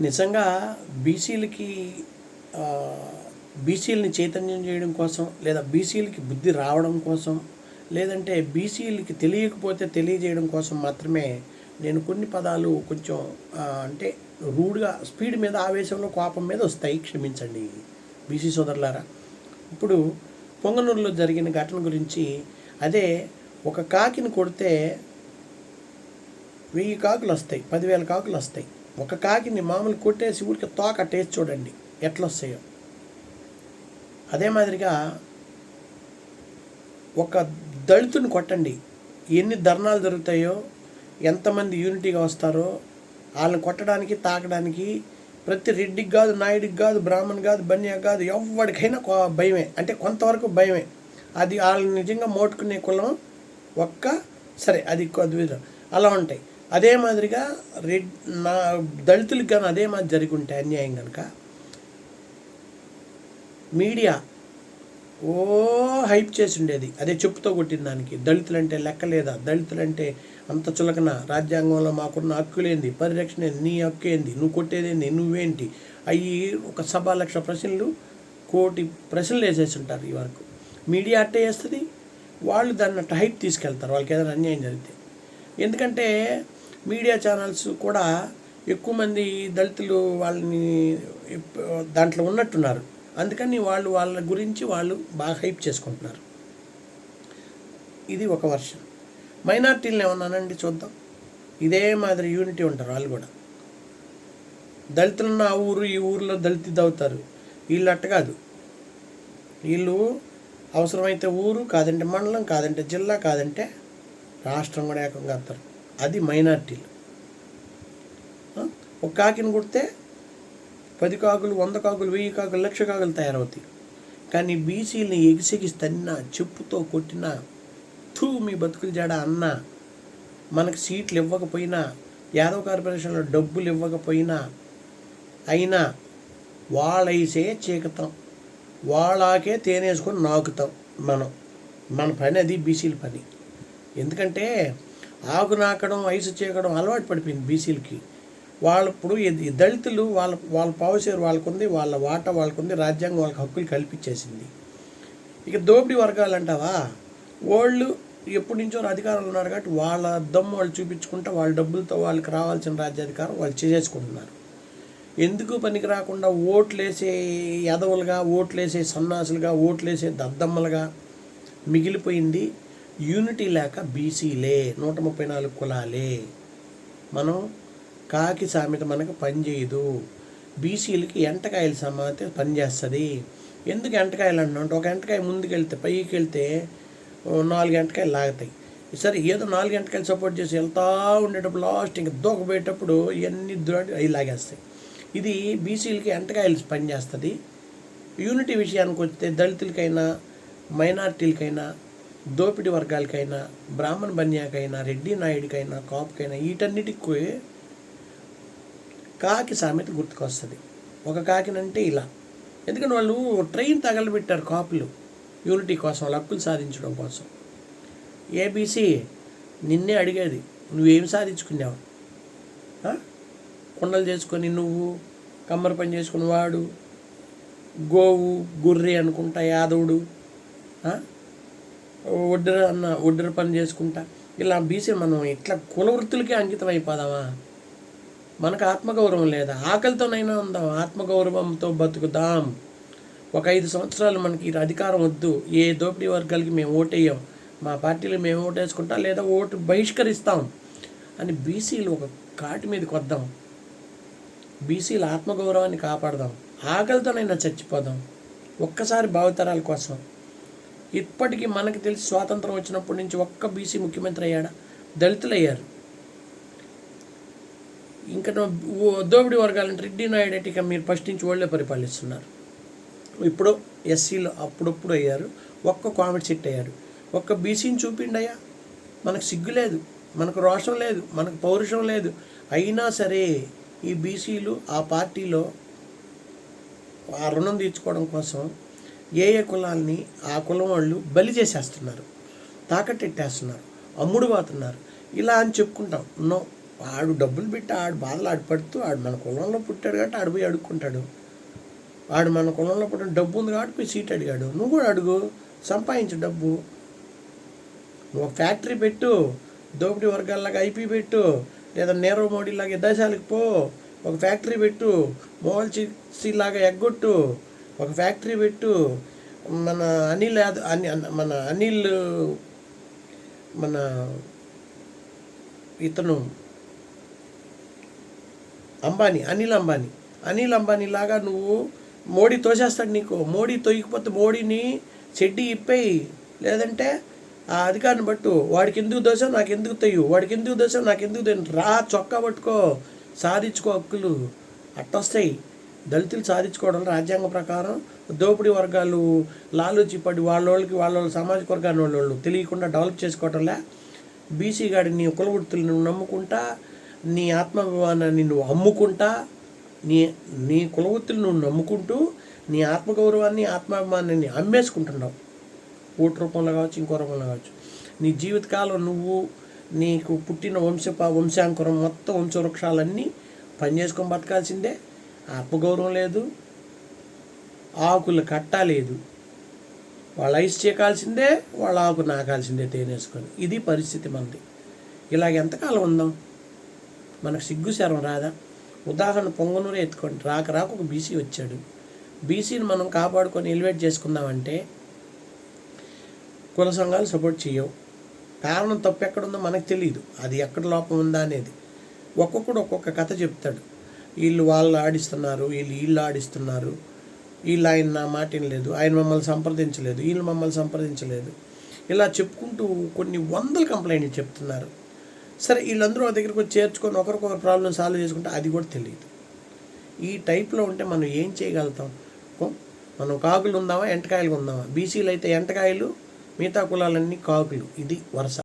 నిజంగా బీసీలకి బీసీలని చైతన్యం చేయడం కోసం లేదా బీసీలకి బుద్ధి రావడం కోసం లేదంటే బీసీలకి తెలియకపోతే తెలియజేయడం కోసం మాత్రమే నేను కొన్ని పదాలు కొంచెం అంటే రూడ్గా స్పీడ్ మీద ఆవేశంలో కోపం మీద వస్తాయి. క్షమించండి బీసీ సోదరులారా. ఇప్పుడు పొంగనూరులో జరిగిన ఘటన గురించి అదే ఒక కాకిని కొడితే వెయ్యి కాకులు వస్తాయి పదివేల కాకులు వస్తాయి ఒక కాకిని మామూలు కొట్టేసి ఊరికి తోక టేస్ట్ చూడండి. ఎట్లా వస్తాయో. అదే మాదిరిగా ఒక దళితుని కొట్టండి. ఎన్ని ధర్నాలు జరుగుతాయో ఎంతమంది యూనిటీగా వస్తారో వాళ్ళని కొట్టడానికి తాకడానికి ప్రతి రెడ్డికి కాదు నాయుడికి కాదు బ్రాహ్మణ్ కాదు బన్యా కాదు ఎవరికైనా భయమే. అంటే కొంతవరకు భయమే. అది వాళ్ళని నిజంగా మోటుకునే కులం ఒక్క సరే అది కొద్ది అలా ఉంటాయి. అదే మాదిరిగా రెడ్ నా దళితులకు కానీ అదే మాదిరి జరిగి ఉంటే అన్యాయం కనుక మీడియా ఓ హైప్ చేసి ఉండేది. అదే చెప్పుతో కొట్టిన దానికి. దళితులంటే లెక్క లేదా దళితులంటే అంత చులకన. రాజ్యాంగంలో మాకున్న హక్కులేంది? పరిరక్షణ ఏంది? నీ హక్కు ఏంది? నువ్వు కొట్టేదేంది నువ్వేంటి? అవి ఒక సభ లక్ష ప్రశ్నలు కోటి ప్రశ్నలు వేసేసి ఉంటారు ఈ వరకు. మీడియా అట్టే వేస్తుంది వాళ్ళు దాన్ని అట్ట హైప్ తీసుకెళ్తారు. వాళ్ళకి ఏదైనా అన్యాయం జరిగితే. ఎందుకంటే మీడియా ఛానల్స్ కూడా ఎక్కువ మంది దళితులు వాళ్ళని దాంట్లో ఉన్నట్టున్నారు. అందుకని వాళ్ళు వాళ్ళ గురించి వాళ్ళు బాగా హైప్ చేసుకుంటున్నారు. ఇది ఒక వర్షన్. మైనార్టీలను ఏమన్నానండి చూద్దాం. ఇదే మాదిరి యూనిటీ ఉంటారు వాళ్ళు కూడా. దళితులున్న ఆ ఊరు ఈ ఊరిలో దళితుది అవుతారు. వీళ్ళు అట్ట కాదు. వీళ్ళు అవసరమైతే ఊరు కాదంటే మండలం కాదంటే జిల్లా కాదంటే రాష్ట్రం కూడా ఏకంగా వస్తారు అది మైనార్టీలు ఒక కాకిని కొడితే పది కాకులు వంద కాకులు వెయ్యి కాకులు లక్ష కాకులు తయారవుతాయి. కానీ బీసీలని ఎగిసెగిసి తన్నా చెప్పుతో కొట్టినా థూ మీ బతుకులు జాడ అన్నా మనకు సీట్లు ఇవ్వకపోయినా యాదవ్ కార్పొరేషన్లో డబ్బులు ఇవ్వకపోయినా అయినా వాళ్ళైసే చీకతాం. వాళ్ళకే తేనేసుకొని నాకుతాం మనం. మన పని అది బీసీల పని. ఎందుకంటే ఆకు నాకడం ఐసు చేయడం అలవాటు పడిపోయింది బీసీలకి. వాళ్ళు ఇప్పుడు దళితులు వాళ్ళ వాళ్ళ పావుసేరు వాళ్ళకుంది వాళ్ళ వాటా వాళ్ళకుంది రాజ్యాంగం వాళ్ళకి హక్కులు కల్పించేసింది. ఇక దోపిడీ వర్గాలు అంటావా? వాళ్ళు ఎప్పటి నుంచో అధికారంలో ఉన్నారు కాబట్టి వాళ్ళ దమ్ము వాళ్ళు చూపించుకుంటా వాళ్ళ డబ్బులతో వాళ్ళకి రావాల్సిన రాజ్యాధికారం వాళ్ళు చేసేసుకుంటున్నారు. ఎందుకు పనికి రాకుండా ఓట్లేసే యదవులుగా ఓట్లేసే సన్నాసులుగా ఓట్లేసే దద్దమ్మలుగా మిగిలిపోయింది యూనిటీ లేక బీసీలే నూట ముప్పై నాలుగు కులాలే. మనం కాకి సామెత మనకు పనిచేయదు బీసీలకి ఎంటకాయల సామెత పనిచేస్తుంది ఎందుకు ఎంటకాయలు అంటున్నాం ఒక ఎంటకాయ ముందుకెళ్తే పైకి వెళ్తే నాలుగు ఎంటకాయలు లాగుతాయి. సరే ఏదో నాలుగు ఎంటకాయలు సపోర్ట్ చేసి వెళ్తా ఉండేటప్పుడు లాస్ట్ ఇంకా దూకపోయేటప్పుడు ఇవన్నీ దూరం అవి లాగేస్తాయి. ఇది బీసీలకి ఎంటకాయలు పనిచేస్తుంది యూనిటీ విషయానికి వస్తే దళితులకైనా మైనార్టీలకైనా దోపిడీ వర్గాలకైనా బ్రాహ్మణ బన్యాకైనా రెడ్డి నాయుడికైనా కాపుకైనా వీటన్నిటికి కాకి సామెత గుర్తుకొస్తుంది. ఒక కాకినంటే ఇలా. ఎందుకంటే వాళ్ళు ట్రైన్ తగలబెట్టారు కాపులు. యూనిటీ కోసం వాళ్ళ హక్కులు సాధించడం కోసం. ఏబీసీ నిన్నే అడిగేది నువ్వేం సాధించుకున్నావు? కుండలు చేసుకొని నువ్వు కమ్మర పని చేసుకుని వాడు గోవు గుర్రి అనుకుంటా యాదవుడు. ఒడ్డర అన్న ఒడ్డర పని చేసుకుంటా. ఇలా బీసీ మనం ఇట్లా కుల వృత్తులకే అంకితం అయిపోదామా? మనకు ఆత్మగౌరవం లేదా? ఆకలితోనైనా ఉందాం ఆత్మగౌరవంతో బతుకుదాం. ఒక ఐదు సంవత్సరాలు మనకి అధికారం వద్దు. ఏ దోపిడీ వర్గాలకి మేము ఓటేయం మా పార్టీలు మేము ఓటేసుకుంటాం లేదా ఓటు బహిష్కరిస్తాం. అని బీసీలు ఒక కాటి మీదకి వద్దాం. బీసీల ఆత్మగౌరవాన్ని కాపాడదాం. ఆకలితోనైనా చచ్చిపోదాం. ఒక్కసారి భావితరాల కోసం. ఇప్పటికీ మనకి తెలిసి స్వాతంత్రం వచ్చినప్పటి నుంచి ఒక్క బీసీ ముఖ్యమంత్రి అయ్యాడా? దళితులు అయ్యారు ఇంకా దోపిడీ వర్గాలంటే రెడ్డి నాయుడు ఇక మీరు ఫస్ట్ నుంచి వాళ్ళే పరిపాలిస్తున్నారు. ఇప్పుడు ఎస్సీలు అప్పుడప్పుడు అయ్యారు. ఒక్క కామెడీ సెట్ అయ్యారు ఒక్క బీసీని చూపిండయ్యా? మనకు సిగ్గు లేదు. మనకు రోషం లేదు. మనకు పౌరుషం లేదు. అయినా సరే ఈ బీసీలు ఆ పార్టీలో ఆ రుణం తీర్చుకోవడం కోసం ఏ ఏ కులాల్ని ఆ కులం వాళ్ళు బలి చేసేస్తున్నారు తాకట్టెట్టేస్తున్నారు అమ్ముడు పోతున్నారు. ఇలా అని చెప్పుకుంటాం. నో ఆడు డబ్బులు పెట్టి ఆడు బాధలు ఆడు పడుతూ ఆడు మన కులంలో పుట్టాడు కాబట్టి ఆడు పోయి అడుక్కుంటాడు. ఆడు మన కులంలో పుట్టిన డబ్బు ఉంది కాబట్టి పోయి సీట్ అడిగాడు. నువ్వు కూడా అడుగు సంపాదించు డబ్బు. నువ్వు ఒక ఫ్యాక్టరీ పెట్టు దోపిడీ వర్గాల్లాగా ఐపీ పెట్టు లేదా నీరవ్ మోడీ లాగా దేశాలకు పో ఒక ఫ్యాక్టరీ పెట్టు మోహల్ లాగా ఎగ్గొట్టు ఒక ఫ్యాక్టరీ పెట్టు మన అనిల్ అని మన అనిల్ మన ఇతను అంబానీ అనిల్ అంబానీ. అనిల్ అంబానీ లాగా నువ్వు మోడీ తోసేస్తాడు నీకు. మోడీ తొయ్యకపోతే మోడీని చెడ్డి ఇప్పేయి. లేదంటే ఆ అధికారిని పట్టు. వాడికి ఎందుకు దోశ నాకు ఎందుకు తెయ్యు? వాడికి ఎందుకు దోశ నాకు ఎందుకు తెయ్యు? రా చొక్కా పట్టుకో సాధించుకో హక్కులు. అట్టొస్తాయి. దళితులు సాధించుకోవడం రాజ్యాంగ ప్రకారం దోపిడీ వర్గాలు లాలూచిపడి వాళ్ళోళ్ళకి వాళ్ళ సామాజిక వర్గాన్ని వాళ్ళు తెలియకుండా డెవలప్ చేసుకోవటంలే బీసీ గాడి నీ కులవృత్తులు నువ్వు నమ్ముకుంటా నీ ఆత్మాభిమానాన్ని నువ్వు అమ్ముకుంటా నీ నీ కులవృత్తులు నువ్వు నమ్ముకుంటూ నీ ఆత్మగౌరవాన్ని ఆత్మాభిమానాన్ని అమ్మేసుకుంటున్నావు. ఓటు రూపంలో కావచ్చు ఇంకో రూపంలో కావచ్చు. నీ జీవితకాలం నువ్వు నీకు పుట్టిన వంశ వంశాంకురం మొత్తం వంశవృక్షాలన్నీ పని చేసుకొని బతకాల్సిందే. ఆత్మగౌరవం లేదు ఆకులు కట్ట లేదు. వాళ్ళ ఐస్ చేయకాల్సిందే వాళ్ళ ఆకు నాకాల్సిందే తేనేసుకొని. ఇది పరిస్థితి మనది. ఇలాగ ఎంతకాలం ఉందాం? మనకు సిగ్గు శరం రాదా? ఉదాహరణ పొంగనూరే ఎత్తుకోండి. రాక రాక ఒక బీసీ వచ్చాడు. బీసీని మనం కాపాడుకొని ఎలివేట్ చేసుకుందామంటే కుల సంఘాలు సపోర్ట్ చేయవు. కారణం తప్పు ఎక్కడుందో మనకు తెలియదు అది ఎక్కడ లోపం ఉందా అనేది. ఒక్కొక్కడు ఒక్కొక్క కథ చెప్తాడు. వీళ్ళు వాళ్ళు ఆడిస్తున్నారు వీళ్ళు వీళ్ళు ఆడిస్తున్నారు. వీళ్ళు ఆయన నా మాట లేదు ఆయన మమ్మల్ని సంప్రదించలేదు వీళ్ళు మమ్మల్ని సంప్రదించలేదు. ఇలా చెప్పుకుంటూ కొన్ని వందల కంప్లైంట్లు చెప్తున్నారు. సరే వీళ్ళందరూ దగ్గరికి వచ్చి చేర్చుకొని ఒకరికొకరు ప్రాబ్లం సాల్వ్ చేసుకుంటే అది కూడా తెలియదు. ఈ టైప్లో ఉంటే మనం ఏం చేయగలుగుతాం? ఓ, మనం కాకులు ఉందామా ఎంటకాయలు ఉందామా బీసీలు అయితే ఎంటకాయలు మిగతా కులాలన్నీ కాకులు. ఇది వరుస.